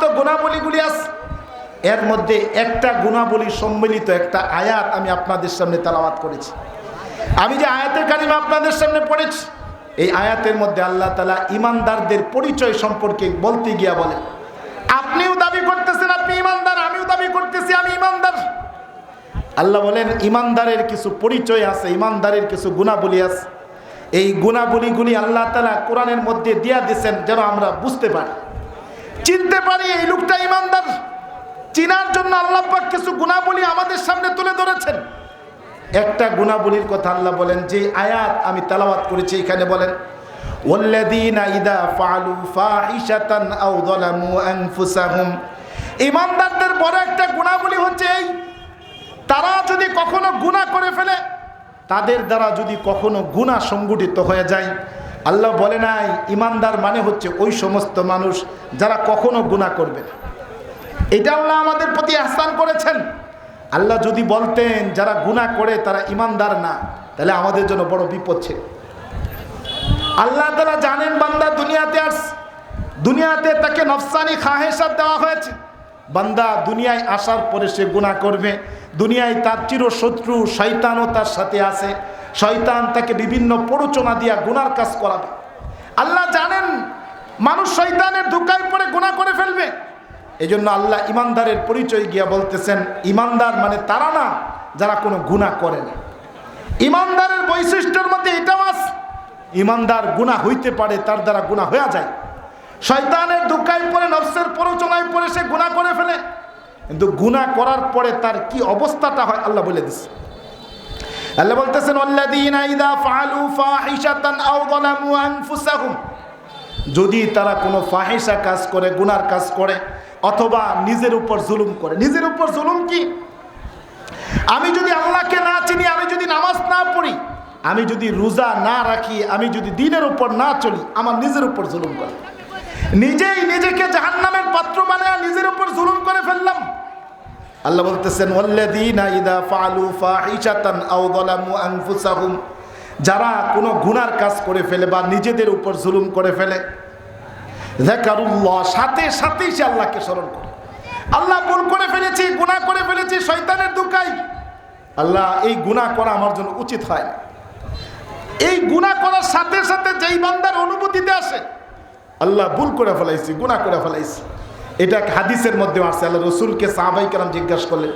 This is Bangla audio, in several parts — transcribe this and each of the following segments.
সমস্ত গুণাবলীগুলি আছে। এর মধ্যে একটা গুণাবলী সম্মিলিত একটা আয়াত আমি আপনাদের সামনে তালাবাত করেছি। আমি যে আয়াতের কালিমা আপনাদের সামনে পড়েছি, এই আয়াতের মধ্যে আল্লাহ তালা ইমানদারদের পরিচয় সম্পর্কে বলতে গিয়া বলেন, আপনিও দাবি করতেছেন, আপনি ইমানদার, আমিও দাবি করতেছি, আমি ইমানদার। আল্লাহ বলেন, ইমানদারের কিছু পরিচয় আছে, ইমানদারের কিছু গুণাবলী আছে। এই গুণাবলীগুলি আল্লাহ তালা কোরআনের মধ্যে দিয়া দিয়েছেন, যেন আমরা বুঝতে পারি। চিনতে পারি এই লোকটা ইমানদার। চিনার জন্য আল্লাহ পাক কিছু গুণাবলী আমাদের সামনে তুলে ধরেছেন। একটা গুণাবলীর কথা আল্লাহ বলেন, যে আয়াত আমি তালাবাত করেছি এখানে বলেন ইমানদারদের বড় একটা হচ্ছে এই, তারা যদি গুনাহ করে ফেলে, তাদের দ্বারা যদি কখনো গুণা সংগঠিত হয়ে যায় আল্লাহ বলে নাই, ইমানদার মানে হচ্ছে ওই সমস্ত মানুষ যারা কখনো গুনাহ করবে না। এটা আল্লাহ আমাদের প্রতি আহ্বান করেছেন। আল্লাহ যদি বলতেন, যারা গুনাহ করে তারা ইমানদার না, তাহলে আমাদের জন্য বড় বিপদ ছিল। আল্লাহ তালা জানেন বান্দা দুনিয়াতে আস দুনিয়াতে তাকে নফসানি খাহেসাত দেওয়া হয়েছে। বান্দা দুনিয়ায় আসার পরে সে গুণা করবে, দুনিয়ায় তার চিরশত্রু, শয়তানও তার সাথে আছে। শয়তান তাকে বিভিন্ন প্ররোচনা দিয়া গুনার কাজ করাবে। আল্লাহ জানেন, মানুষ শয়তানের ধোকায় পড়ে গুণা করে ফেলবে। এই জন্য আল্লাহ ইমানদারের পরিচয় গিয়া বলতেছেন, ইমানদার মানে তারা না, যারা কোনো গুণা করে না। ইমানদারের বৈশিষ্ট্যের মধ্যে এটাও আছে, ইমানদার গুণা হইতে পারে, তার দ্বারা গুণা হয়ে যায়। শয়তানের দুঃখায় পড়ে, নফসের প্ররোচনায় পড়ে, সে গুণা করে ফেলে। কিন্তু গুণা করার পরে তার কি অবস্থাটা হয়, আল্লাহ বলে দিচ্ছে আল্লাহ বলতেছেন আল্লাযীনা ইযা ফাআলু ফাহিশাতান আও যালামু আনফুসাহুম। যদি তারা কোনো ফাহিশা কাজ করে, গুনার কাজ করে, অথবা নিজের উপর জুলুম করে, নিজের উপর জুলুম কি? আমি যদি আল্লাহকে না চিনি, আমি যদি নামাজ না পড়ি, আমি যদি রোজা না রাখি, আমি যদি দিনের উপর না চলি, আমার নিজের উপর জুলুম করে। নিজেই নিজেকে জাহান্নামের পাত্র বানায় নিজের উপর জুলুম করে ফেললাম। আল্লাহ বলতেছেন যারা কোনো গুনার কাজ করে ফেলে বা নিজেদের উপর জুলুম করে ফেলে, যাকারুল্লাহ, সাথে সাথেই সে আল্লাহকে স্মরণ করে। আল্লাহ ভুল করে ফেলেছি, গুনাহ করে ফেলেছি, শয়তানের দুকাই। আল্লাহ, এই গুনাহ করা আমার জন্য উচিত হয় না। এই গুনাহ করার সাথে সাথে যেই বান্দার অনুভূতিতে আসে, আল্লাহ ভুল করে ফেলাইছি, গুনাহ করে ফেলাইছি। এটা হাদিসের মধ্যে আসছে আল্লাহ রসুলকে সাহাবাই কালাম জিজ্ঞাসা করলেন,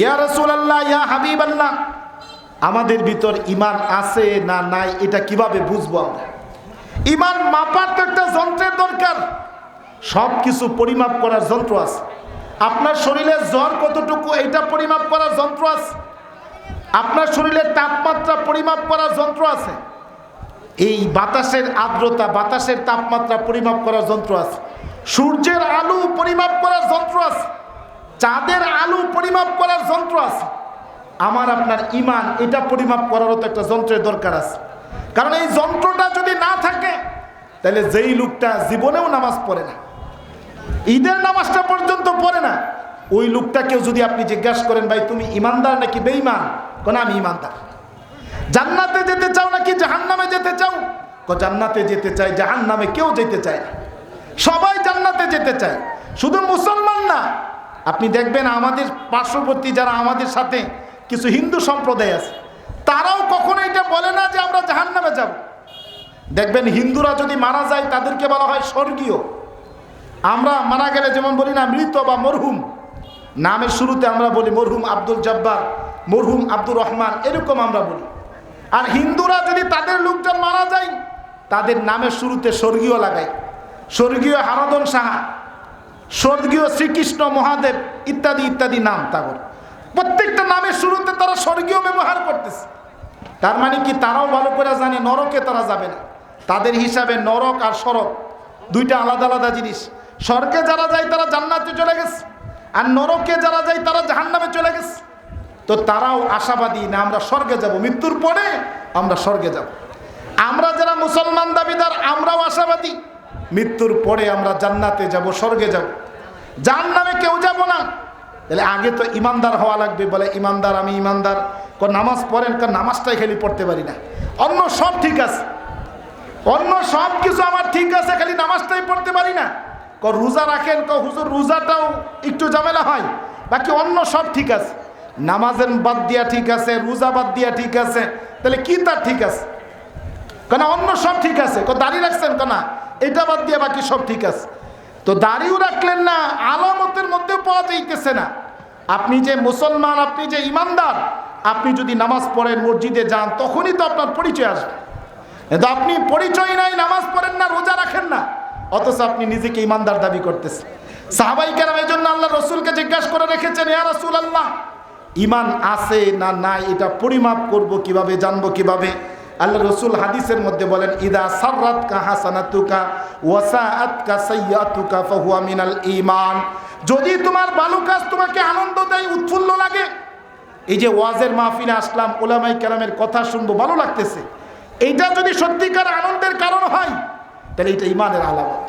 ইয়া রসুল আল্লাহ ইয়া হাবিব আল্লাহ আমাদের ভিতর ইমান আছে না নাই? এটা কীভাবে বুঝব আমরা? ইমান মাপার তো একটা যন্ত্রের দরকার। সব কিছু পরিমাপ করার যন্ত্র আছে। আপনার শরীরের জ্বর কতটুকু, এটা পরিমাপ করার যন্ত্র আছে। আপনার শরীরের তাপমাত্রা পরিমাপ করার যন্ত্র আছে। এই বাতাসের আর্দ্রতা, বাতাসের তাপমাত্রা পরিমাপ করার যন্ত্র আছে। সূর্যের আলু পরিমাপ করার যন্ত্র আছে। চাঁদের আলু পরিমাপ করার যন্ত্র আছে। আমার আপনার ইমান, এটা পরিমাপ করারও তো একটা যন্ত্রের দরকার আছে। কারণ এই যন্ত্রটা যদি না থাকে, তাহলে যেই লোকটা জীবনেও নামাজ পড়ে না, ঈদের নামাজটা পর্যন্ত পড়ে না, ওই লোকটাকেও যদি আপনি জিজ্ঞাসা করেন, ভাই, তুমি ইমানদার নাকি বেঈমান? কোন আমি ইমানদার। জান্নাতে যেতে চাও নাকি জাহান্নামে যেতে চাও? জান্নাতে যেতে চাই, জাহান্নামে কেউ যেতে চায় না। সবাই জান্নাতে যেতে চায়। শুধু মুসলমান না, আপনি দেখবেন আমাদের পার্শ্ববর্তী যারা আমাদের সাথে কিছু হিন্দু সম্প্রদায় আছে, তারাও কখনো এটা বলে না যে আমরা জাহান্নামে যাব। দেখবেন হিন্দুরা যদি মারা যায়, তাদেরকে বলা হয় স্বর্গীয়। আমরা মারা গেলে যেমন বলি না, মৃত বা মরহুম। নামের শুরুতে আমরা বলি মরহুম আব্দুল জব্বার, মরহুম আব্দুর রহমান, এরকম আমরা বলি। আর হিন্দুরা যদি তাদের লোকজন মারা যায়, তাদের নামের শুরুতে স্বর্গীয় লাগায়। স্বর্গীয় হারদন সাহা, স্বর্গীয় শ্রীকৃষ্ণ মহাদেব ইত্যাদি ইত্যাদি নাম তাগর। প্রত্যেকটা নামের শুরুতে তারা স্বর্গীয় ব্যবহার করতেছে। তার মানে কি তারাও ভালো করে জানে, নরকে তারা যাবে না। তাদের হিসাবে নরক আর সড়ক দুইটা আলাদা আলাদা জিনিস। স্বর্গে যারা যায় তারা জান্নাতে চলে গেছে, আর নরকে যারা যায় তারা জাহান্নামে চলে গেছে। তো তারাও আশাবাদী না আমরা স্বর্গে যাব, মৃত্যুর পরে আমরা স্বর্গে যাব। আমরা যারা মুসলমান দাবিদার, আমরাও আশাবাদী। মৃত্যুর পরে আমরা জান্নাতে যাব, স্বর্গে যাব। যার নামে কেউ যাব না। তাহলে আগে তো ইমানদার হওয়া লাগবে, বলে ইমানদার আমি ইমানদার। ক নামাজ পড়েন কারণ নামাজটাই খালি পড়তে পারি না। অন্য সব ঠিক আছে। অন্য সব কিছু আমার ঠিক আছে, খালি নামাজটাই পড়তে পারি না। ক রোজা রাখেন ক হুজুর, রোজাটাও একটু ঝামেলা হয়। বাকি অন্য সব ঠিক আছে। নামাজের বাদ দিয়া ঠিক আছে, রোজা বাদ দিয়া ঠিক আছে। তাহলে কি তার ঠিক আছে? কেন অন্য সব ঠিক আছে। ক দাঁড়িয়ে রাখছেন কেনা এটা বাদ দিয়ে বাকি সব ঠিক আছে। তো দাড়িও রাখলেন না, আলামতের মধ্যে পাওয়া যাইতেছে না। আপনি যে মুসলমান, আপনি যে ইমানদার, আপনি যদি নামাজ পড়েন, মসজিদে যান, তখনই তো আপনার পরিচয় আসবে। কিন্তু আপনি পরিচয় নাই, নামাজ পড়েন না, রোজা রাখেন না। অথচ আপনি নিজেকে ইমানদার দাবি করতেছেন। সাহাবাই কেরাম এই জন্য আল্লাহ রসুলকে জিজ্ঞাসা করে রেখেছেন, ইয়া রসুল আল্লাহ ইমান আছে না নাই? এটা পরিমাপ করব কীভাবে, জানব কীভাবে? আল্লাহ রসুল হাদিসের মধ্যে বলেন, ইদা সাররাত কা হাসানাতুকা ওয়াসাআত কা সাইয়াতুকা ফাহুয়া মিনাল ঈমান। যদি তোমার ভালো কাজ তোমাকে আনন্দ দেয়, উৎফুল্ল লাগে, এই যে ওয়াজের মাহফিলে আসলাম, ওলামাই কেরামের কথা শুনব, ভালো লাগতেছে। এইটা যদি সত্যিকার আনন্দের কারণ হয়, তাহলে এটা ইমানের আলামত।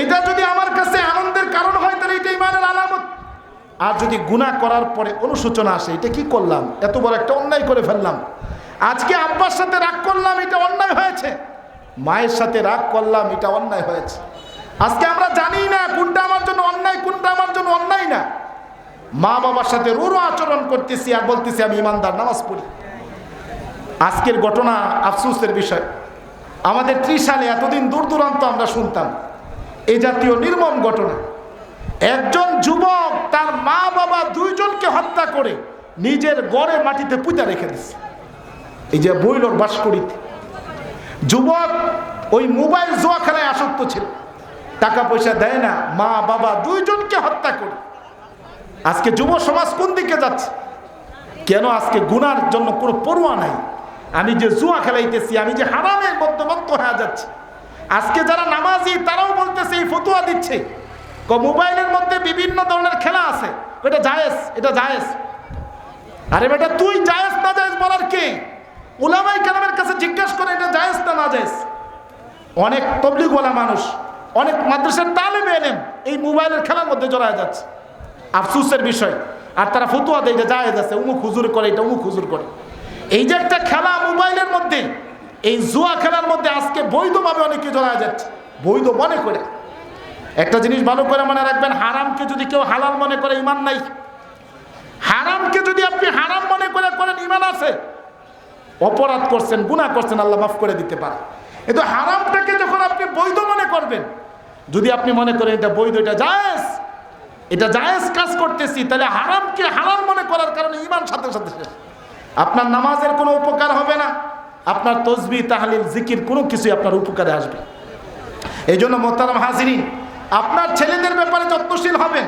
এটা যদি আমার কাছে আনন্দের কারণ হয়, তাহলে এটা ইমানের আলামত। আর যদি গুনাহ করার পরে অনুশোচনা আসে, এটা কি করলাম? এত বড় একটা অন্যায় করে ফেললাম। আজকে আব্বার সাথে রাগ করলাম, এটা অন্যায় হয়েছে। মায়ের সাথে রাগ করলাম, এটা অন্যায় হয়েছে। আজকে আমরা জানি না কোনটা আমার জন্য অন্যায়, কোনটা আমার জন্য অন্যায় না। মা বাবার সাথে রুরু আচরণ করতেছি আর বলতেছি, আমি ইমানদার, নামাজ পড়ি। আজকের ঘটনা আফসোসের বিষয়। আমাদের ত্রিশালে এতদিন দূর দূরান্ত আমরা শুনতাম এই জাতীয় নির্মম ঘটনা। একজন যুবক তার মা বাবা দুইজনকে হত্যা করে নিজের গড়ে মাটিতে পুঁতা রেখে দিচ্ছে এই যে বইলর বাসকরিতে। যুবক ওই মোবাইল জোয়া খেলায় আসক্ত ছিল। টাকা পয়সা দেয় না, মা, বাবা দুইজনকে হত্যা করে। আজকে যুব সমাজ কোন দিকে যাচ্ছে? কেন আজকে গুনার জন্য কোনো পড়ুয়া নাই? আমি যে জুয়া খেলাইতেছি, আমি যে হারামে মধ্যবক্ত হয়ে যাচ্ছে। আজকে যারা নামাজি, তারাও বলতেছে, এই ফতুয়া দিচ্ছে। মোবাইলের মধ্যে বিভিন্ন ধরনের খেলা আছে। এটা জায়েজ এটা জায়েজ। আরে বেটা, তুই জায়েজ ওলামাই কেরামের কাছে জিজ্ঞাসা করে, এটা জায়েজ না না জায়েজ? অনেক তবলিগওয়ালা মানুষ, অনেক মাদ্রাসার তালেবে এলেন এই মোবাইলের খেলার মধ্যে জড়ায় যাচ্ছে। আফসুসের বিষয়। আর তারা ফতুয়া দেয় যে জায়েজ আছে, উমুক হুজুর করে, এটা উমুক হুজুর করে। এই যে একটা খেলা মোবাইলের মধ্যে, এই জুয়া খেলার মধ্যে আজকে বৈধভাবে অনেকে জড়ায় যাচ্ছে। বৈধ মনে করে। একটা জিনিস ভালো করে মনে রাখবেন, হারামকে যদি কেউ হালাল মনে করে, ইমান নাই। হারামকে যদি আপনি হারাম মনে করে, করেন, ইমান আছে। অপরাধ করছেন, গুনাহ করছেন, আল্লাহ মাফ করে দিতে পারে। কিন্তু হারামটাকে যখন আপনি বৈধ মনে করবেন, যদি আপনি মনে করেন এটা বৈধ, এটা জায়েজ এটা জায়েজ কাজ করতেছি, তাহলে হারামকে হারাম মনে করার কারণে ইমান সাথে সাথে শেষ। আপনার নামাজের কোনো উপকার হবে না, আপনার তসবি, তাহলিল, জিকির, কোনো কিছুই আপনার উপকারে আসবে। এই জন্য মোহতারাম হাজিরিন, আপনার ছেলেদের ব্যাপারে যত্নশীল হবেন।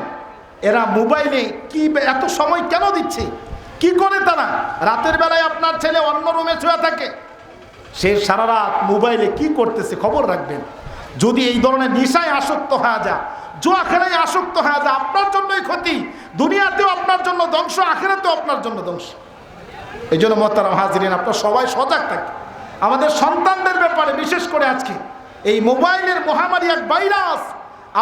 এরা মোবাইলে কি এত সময় কেন দিচ্ছে? কি করে তারা? রাতের বেলায় আপনার ছেলে অন্য রুমে শুয়ে থাকে। সে সারা রাত মোবাইলে কি করতেছে খবর রাখবেন? যদি এই ধরনের নেশায় আসক্ত হয়ে যা জুয়া খেলায় আসক্ত হয়ে যা আপনার জন্যই ক্ষতি। দুনিয়াতেও আপনার জন্য ধ্বংস, আখেরাতেও আপনার জন্য ধ্বংস। এই জন্য মহতারাম হাজিরিন, আপনার সবাই সজাগ থাকে আমাদের সন্তানদের ব্যাপারে বিশেষ করে আজকে, এই মোবাইলের মহামারী এক ভাইরাস।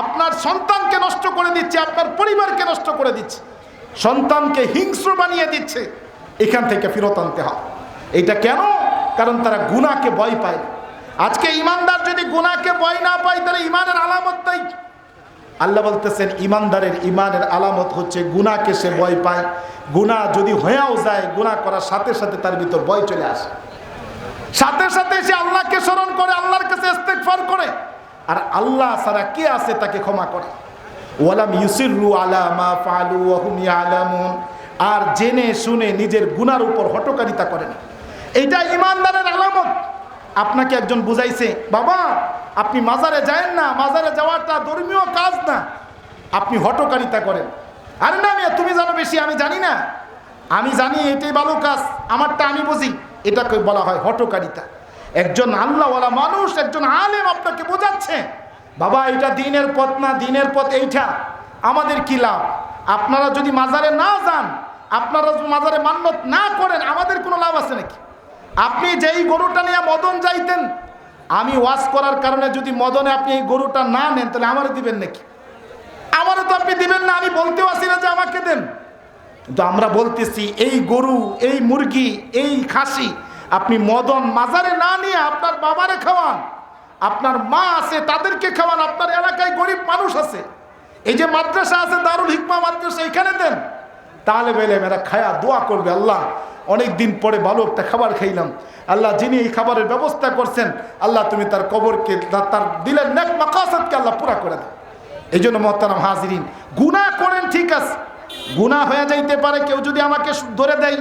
আপনার সন্তানকে নষ্ট করে দিচ্ছে, আপনার পরিবারকে নষ্ট করে দিচ্ছে। সন্তানকে হিংস্র বানিয়ে দিচ্ছে, এখান থেকে ফেরত আনতে হয়। এটা কেন? কারণ তারা গুনাকে ভয় পায়। আজকে ইমানদার যদি গুণাকে ভয় না পায়, তাহলে ইমানের আলামত নাই। আল্লাহ বলতেছেন, ইমানদারের ইমানের আলামত হচ্ছে গুনাকে সে ভয় পায়। গুণা যদি হয়েও যায় গুণা করার সাথে সাথে তার ভিতর ভয় চলে আসে। সাথে সাথে সে আল্লাহকে স্মরণ করে, আল্লাহর কাছে করে। আর আল্লাহ ছাড়া কে আছে তাকে ক্ষমা করে? ওয়ালাম ইউসিরু আলা ফালু ওয়া হুম ইয়ালামুন। আর জেনে শুনে নিজের গুনার উপর হটকারিতা করে না এটা ইমানদারের আলামত। আপনাকে একজন বুঝাইছে, বাবা, আপনি মাজারে যায়েন না, মাজারে যাওয়াটা ধর্মীয় কাজ না। আপনি হটকারিতা করেন। আরে না মিয়া, তুমি জানো বেশি, আমি জানি না। আমি জানি এটাই ভালো কাজ, আমারটা আমি বুঝি। এটাকে বলা হয় হটকারিতা একজন আল্লাহওয়ালা মানুষ, একজন আলেম আপনাকে বোঝাচ্ছে। বাবা, এটা দিনের পথ না, দিনের পথ এইটা। আমাদের কি লাভ? আপনারা যদি মাজারে না যান, আপনারা মাজারে মান্যত না করেন, আমাদের কোনো লাভ আছে নাকি? আপনি যেই গরুটা নিয়ে মদন যাইতেন, আমি ওয়াশ করার কারণে যদি মদনে আপনি এই গরুটা না নেন, তাহলে আমারে দিবেন নাকি? আমারও তো আপনি দিবেন না, আমি বলতেও আসি না যে আমাকে দেন। কিন্তু আমরা বলতেছি, এই গরু, এই মুরগি, এই খাসি, আপনি মদন মাজারে না নিয়ে আপনার বাবারে খাওয়ান। আপনার মা আছে, তাদেরকে খাওয়ান। আপনার এলাকায় গরিব মানুষ আছে। এই যে মাদ্রাসা আছে, দারুল হিকমা মাদ্রাসা, এখানে দেন। তাহলে বেলে মেয়েরা খায়া দোয়া করবে, আল্লাহ। অনেক দিন পরে ভালো একটা খাবার খাইলাম। আল্লাহ যিনি এই খাবারের ব্যবস্থা করছেন, আল্লাহ তুমি তার কবরকে, তার- দিলের নেক মাকাসাদকে আল্লাহ পুরা করে দেন এই জন্য মহতারাম হাজিরিন গুণা করেন ঠিক আছে। গুণা হয়ে যাইতে পারে, কেউ যদি আমাকে ধরে দেয়,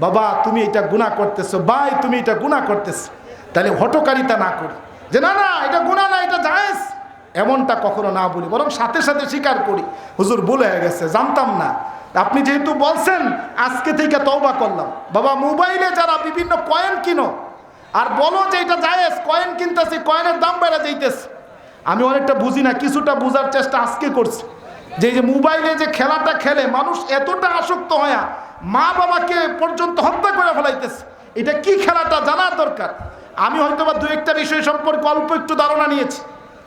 বাবা, তুমি এটা গুণা করতেছো, ভাই, তুমি এটা গুণা করতেছো। তাহলে হটকারিতা না করি। যে না না, এটা গুণা না, এটা জায়েজ। এমনটা কখনো না বলি, বরং সাথে সাথে স্বীকার করি। হুজুর, ভুল হয়ে গেছে, জানতাম না। আপনি যেহেতু বলছেন, আজকে থেকে তওবা করলাম। বাবা, মোবাইলে যারা বিভিন্ন কয়েন কিনো, আর বলো যে এটা জায়েজ, কয়েন কিনতেছি, কয়েনের দাম বেড়ে যাইতেছে। আমি অনেকটা বুঝি না, কিছুটা বোঝার চেষ্টা আজকে করছি। যে যে মোবাইলে যে খেলাটা খেলে, মানুষ এতটা আসক্ত হয়া মা বাবাকে পর্যন্ত হত্যা করে ফেলাইতেছে। এটা কি খেলাটা জানার দরকার? আমি হয়তো বা দু একটা বিষয় সম্পর্কে অল্প একটু ধারণা নিয়েছি।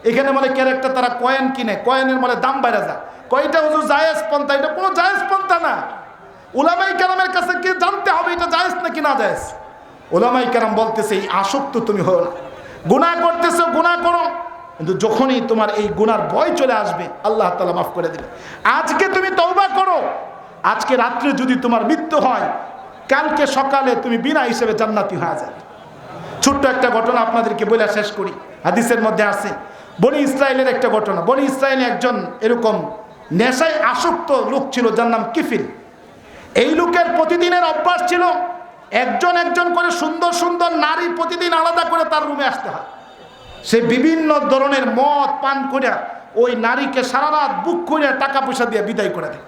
এখানে মানে ক্যারেক্টার তারা কয়েন কিনে, কয়েনের মানে দাম বেড়ে যায় কয়টা হুজুর জায়েজ পন্থা? এটা কোনো জায়েজ পন্থা না। ওলামাই কেরামের কাছে কি জানতে হবে এটা জায়েজ নাকি না জায়েজ? ওলামাই কেরাম বলতেছে, এই আসক্ত তুমি হো না। গুণা করতেছো গুণা করো। কিন্তু যখনই তোমার এই গুনার ভয় চলে আসবে, আল্লাহ তালা মাফ করে দেবে। আজকে তুমি তওবা করো। আজকে রাত্রে যদি তোমার মৃত্যু হয়, কালকে সকালে তুমি বিনা হিসেবে জান্নাতি হয়ে যাবে। ছোট্ট একটা ঘটনা আপনাদেরকে বলে শেষ করি। হাদিসের মধ্যে আছে, বনি ইসরায়েলের একটা ঘটনা। বনি ইসরায়েলে একজন এরকম নেশায় আসক্ত লোক ছিল, যার নাম কিফিল। এই লোকের প্রতিদিনের অভ্যাস ছিল, একজন একজন করে সুন্দর সুন্দর নারী প্রতিদিন আলাদা করে তার রুমে আসতে হয়। সে বিভিন্ন ধরনের মদ, পান করে ওই নারীকে সারা রাত বুক করে টাকা পয়সা দিয়ে বিদায় করে দেয়।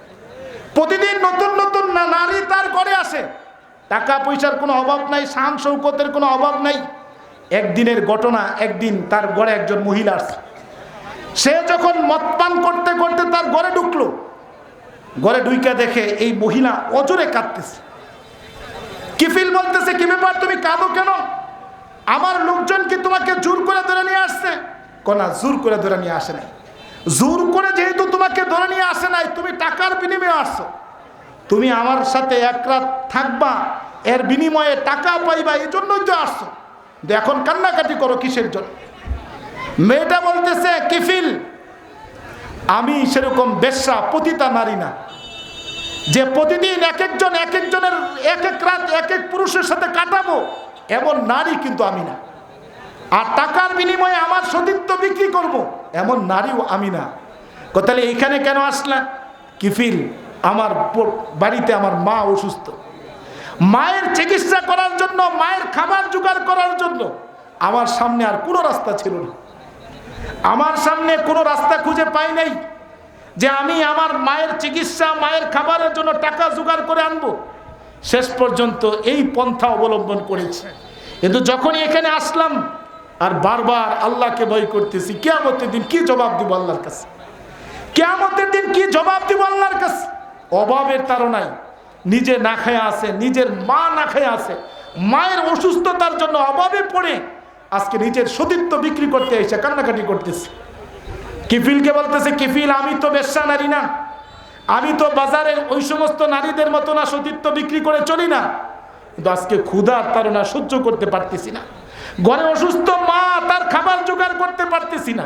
প্রতিদিন নতুন নতুন নারী তার ঘরে আসে। টাকা পয়সার কোনো অভাব নাই শান শৌকতের কোনো অভাব নাই। একদিনের ঘটনা, একদিন তার ঘরে একজন মহিলা আসছে। সে যখন মদ পান করতে করতে তার ঘরে ঢুকলো, ঘরে ঢুইকা দেখে এই মহিলা অজরে কাঁদতেছে। কিফিল বলতেছে, কি ব্যাপার, তুমি কাঁদো কেন? আমার লোকজন কি তোমাকে জোর করে ধরে নিয়ে আসছে? কনা জোর করে ধরে নিয়ে আসে নাই। জোর করে যেহেতু তোমাকে ধরে নিয়ে আসে নাই, তুমি টাকার বিনিময়ে আসছো। তুমি আমার সাথে এক রাত থাকবা, এর বিনিময়ে টাকা পাইবা, এই জন্যই তো আসছো। এখন কান্নাকাটি করো কিসের জন্য? মেয়েটা বলতেছে, কিফিল, আমি সেরকম বেশ্যা পতিতা নারী না। যে প্রতিদিন এক একজন, এক একজনের, এক এক রাত এক এক পুরুষের সাথে কাটাবো, এমন নারী কিন্তু আমি না। আর টাকার বিনিময়ে আমার সতীত্ব বিক্রি করব। এমন নারীও আমি না। কো, তাহলে এইখানে কেন আসলাম কিফিল আমার বাড়িতে আমার মা অসুস্থ। মায়ের চিকিৎসা করার জন্য, মায়ের খাবার জোগাড় করার জন্য আমার সামনে আর কোনো রাস্তা ছিল না। আমার সামনে কোনো রাস্তা খুঁজে পাই নাই যে আমি আমার মায়ের চিকিৎসা, মায়ের খাবারের জন্য টাকা জোগাড় করে আনব। শেষ পর্যন্ত এই পন্থা অবলম্বন করেছে। কিন্তু যখনই এখানে আসলাম আর বারবার আল্লাহকে ভয় করতেছি, কেয়ামতের দিন কি জবাব দিব আল্লাহর কাছে? কেয়ামতের দিন কি জবাব দিব আল্লাহর কাছে? অভাবের তারনায় নিজে না খেয়ে আছে, নিজের মা না খেয়ে আছে, মায়ের অসুস্থতার জন্য অভাবে পড়ে আজকে নিজের সতীত্ব বিক্রি করতে এসে কান্নাকাটি করতেছে। কিফিলকে বলতেছে, কিফিল, আমি তো বেশ্যা নারী না। আমি তো বাজারে ওই সমস্ত নারীদের মতো না, সতীত্ব বিক্রি করে চলি না। কিন্তু আজকে ক্ষুধার তারা সহ্য করতে পারতেছি না। ঘরে অসুস্থ মা, তার খাবার জোগাড় করতে পারতেছি না।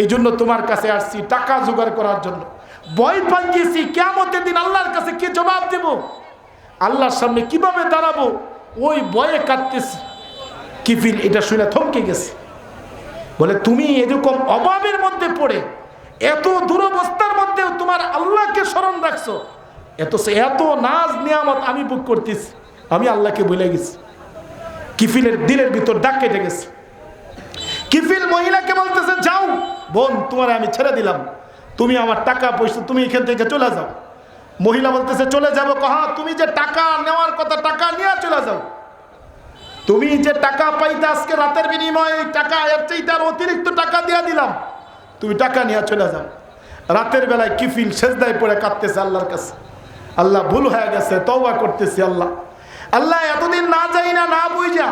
এই জন্য তোমার কাছে আসছি টাকা জোগাড় করার জন্য। ভয় পাঞ্জিয়েছি কেমতের দিন আল্লাহর কাছে কে জবাব দেব? আল্লাহর সামনে কীভাবে দাঁড়াবো? ওই ভয়ে কাটতেছি কিফিল এটা শুনে থমকে গেছে। বলে, তুমি এরকম অভাবের মধ্যে পড়ে, এত দুরবস্থার মধ্যেও তোমার আল্লাহকে স্মরণ রাখছো এত এত নাজ নিয়ামত আমি বুক করতেছি, আমি আল্লাহকে বলে গেছি। কিফিলের দিলের ভিতর ডাক কেটে গেছে। কিফিল মহিলাকে বলতেছে, যাও, বোন, তোমার আমি ছেড়ে দিলাম। তুমি আমার টাকা পয়সা, তুমি এখান থেকে চলে যাও। মহিলা বলতেছে, চলে যাব কহা? তুমি যে টাকা নেওয়ার কথা, টাকা নিয়ে চলে যাও। তুমি যে টাকা পাইতে আজকে রাতের বিনিময়ে টাকা, এর চাইতে আর অতিরিক্ত টাকা দিয়ে দিলাম। তুমি টাকা নিয়ে চলে যাও। রাতের বেলায় কিফিল সেজদায় পড়ে কাঁদতেছে আল্লাহর কাছে। আল্লাহ ভুল হয়ে গেছে, তওবা করতেছি আল্লাহ। আল্লাহ এতদিন না যাই না না বুঝা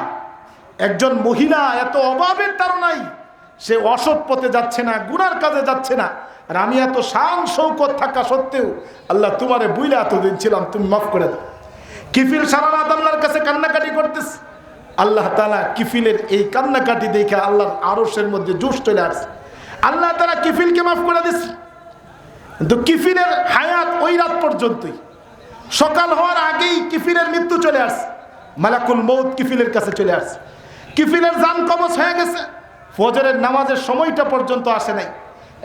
একজন মহিলা এত অভাবের নাই সে অসৎ পথে যাচ্ছে না, গুনার কাজে যাচ্ছে না। আর আমি এত শান শৌকত থাকা সত্ত্বেও আল্লাহ তোমারে বুইলা এতদিন ছিলাম, তুমি মাফ করে দাও। কিফিল সারা রাত আল্লাহর কাছে কান্নাকাটি করতেছে। আল্লাহ তালা কিফিলের এই কান্নাকাটি দেখে আল্লাহর আরসের মধ্যে জোশ চলে আসছে। আল্লাহ তালা কিফিলকে মাফ করে দিচ্ছে। কিন্তু কিফিলের হায়াত ওই রাত পর্যন্তই। সকাল হওয়ার আগেই কিফিলের মৃত্যু চলে আসছে। মালাকুল মৌত কিফিলের কাছে চলে আসছে। কিফিলের জান কবচ হয়ে গেছে। ফজরের নামাজের সময়টা পর্যন্ত আসে নাই।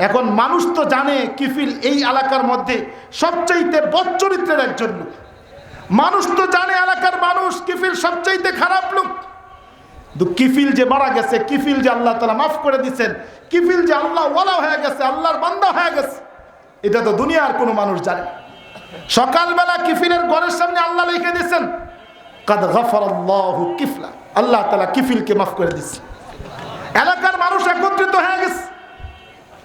এখন মানুষ তো জানে কিফিল এই এলাকার মধ্যে সবচাইতে বচ্চরিত্রের একজন লোক। মানুষ তো জানে এলাকার মানুষ কিফিল সবচাইতে খারাপ লোক। কিফিল যে মারা গেছে, কিফিল যে আল্লাহ তালা মাফ করে দিচ্ছেন কিফিল যে আল্লাহ ওয়ালা হয়ে গেছে, আল্লাহর বান্দা হয়ে গেছে, এটা তো দুনিয়ার কোনো মানুষ জানে। সকালবেলা কিফিলের ঘরের সামনে আল্লাহ লিখে দিচ্ছেন কাদ গফর আল্লাহ কিফলা। আল্লাহ তালা কিফিলকে মাফ করে দিচ্ছে এলাকার মানুষ একত্রিত হয়ে গেছে।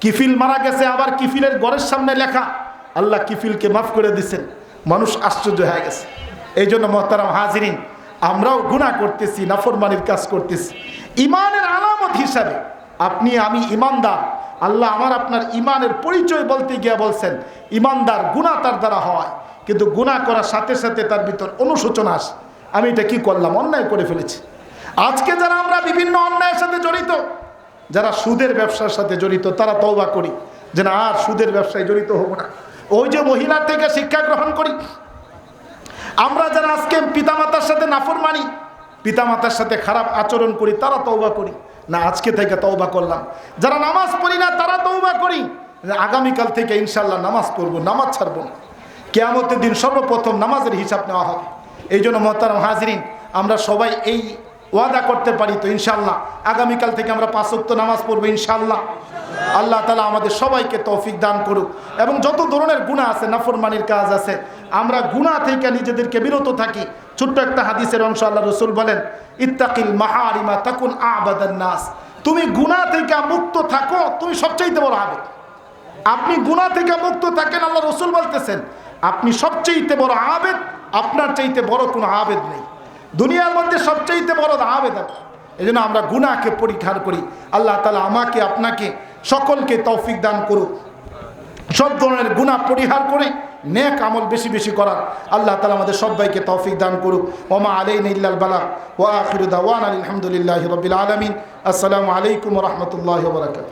কিফিল মারা গেছে, আবার কিফিলের ঘরের সামনে লেখা। আল্লাহ কিফিলকে মাফ করে দিচ্ছেন মানুষ আশ্চর্য হয়ে গেছে। এই জন্য মহতারাম হাজিরিন, আমরাও গুণা করতেছি, নাফরমানির কাজ করতেছি। ইমানের আলামত হিসাবে আপনি, আমি ইমানদার। আল্লাহ আমার আপনার ইমানের পরিচয় বলতে গিয়ে বলছেন, ইমানদার গুণা তার দ্বারা হয়, কিন্তু গুণা করার সাথে সাথে তার ভিতর অনুশোচনা আসে। আমি এটা কি করলাম? অন্যায় করে ফেলেছি। আজকে যারা আমরা বিভিন্ন অন্যায়ের সাথে জড়িত যারা সুদের ব্যবসার সাথে জড়িত, তারা তওবা করি যে না, আর সুদের ব্যবসায় জড়িত হব না। ওই যে মহিলার থেকে শিক্ষা গ্রহণ করি। আমরা যারা আজকে পিতামাতার সাথে নাফর মানি পিতামাতার সাথে খারাপ আচরণ করি, তারা তওবা করি। না, আজকে থেকে তওবা করলাম। যারা নামাজ পড়ি না, তারা তওবা করি। আগামীকাল থেকে ইনশাল্লাহ নামাজ পড়ব, নামাজ ছাড়বো না। কেয়ামতের দিন সর্বপ্রথম নামাজের হিসাব নেওয়া হবে। এই জন্য মহতারাম হাজরিন, আমরা সবাই এই ওয়াদা করতে পারি তো ইনশাল্লাহ আগামীকাল থেকে আমরা পাঁচক্ত নামাজ পড়ব ইনশাল্লাহ আল্লাহ তালা আমাদের সবাইকে তৌফিক দান করুক। এবং যত ধরনের গুণা আছে, নাফরমানির কাজ আছে, আমরা গুণা থেকে নিজেদেরকে বিরত থাকি। ছোট্ট একটা হাদিসের অংশ আল্লাহ রসুল বলেন, ইত্তাকিল মাহারিমা তাকুন আবাদান নাস। তুমি গুণা থেকে মুক্ত থাকো, তুমি সবচাইতে বড় আবেদ। আপনি গুণা থেকে মুক্ত থাকেন, আল্লাহ রসুল বলতেছেন, আপনি সবচাইতে বড় আবেদ, আপনার চাইতে বড় কোনো আবেদ নেই। দুনিয়ার মধ্যে সবচাইতে বড় আবেদ আপনি এই জন্য আমরা গুণাকে পরীক্ষার করি। আল্লাহ তালা আমাকে, আপনাকে সকলকে তৌফিক দান করুক। সব ধরনের গুণা পরিহার করে নেক আমল বেশি বেশি করার আল্লাহ তালা আমাদের সবাইকে তৌফিক দান করুক। ওমা আলাই ইল্লাল বালা। ওয়া আখিরু দাওয়ান আলহামদুলিল্লাহ রবিল আলমিন। আসসালামু আলাইকুম রহমতুল্লাহ বরাকাত